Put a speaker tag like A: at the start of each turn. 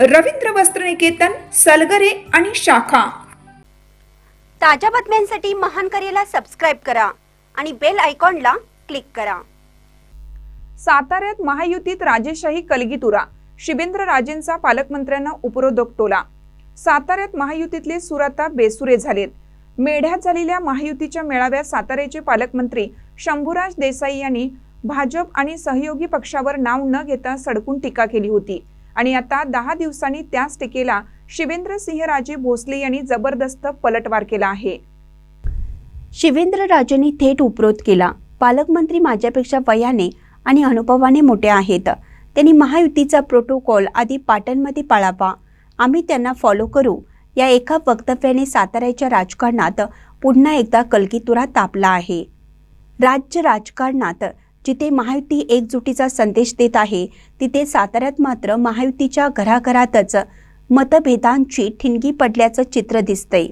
A: रवींद्र वस्त्रनिकेतन सलगरे आणि शाखा.
B: ताज्या बातम्यांसाठी महान करेला सबस्क्राईब करा आणि बेल आयकॉनला क्लिक करा.
C: साताऱ्यात महायुतीत राजेशाही कलगीतुरा. शिवेंद्र राजेंचा पालकमंत्र्यांना उपरोधक टोला. साताऱ्यात महायुतीतले सूर आता बेसुरे झालेत. मेढ्यात झालेल्या महायुतीच्या मेळाव्यात साताऱ्याचे पालकमंत्री शंभूराज देसाई यांनी भाजप आणि सहयोगी पक्षावर नाव न घेता सडकून टीका केली होती. आणि आता दहा दिवसांनी त्याच टीकेला शिवेंद्रसिंहराजे भोसले यांनी जबरदस्त पलटवार केला आहे.
B: शिवेंद्रराजेंनी थेट उपरोध केला. पालकमंत्री माझ्यापेक्षा वयाने आणि अनुभवाने मोठे आहेत. त्यांनी महायुतीचा प्रोटोकॉल आधी पाटणमध्ये पाळावा. आम्ही त्यांना फॉलो करू. या एका वक्तव्याने साताऱ्याच्या राजकारणात पुन्हा एकदा कलकीतुरा तापला आहे. राज्य राजकारणात जिथे महायुती एकजुटीचा संदेश देत आहे तिथे साताऱ्यात मात्र महायुतीच्या घराघरातच मतभेदांची ठिणगी पडल्याचं चित्र दिसतंय.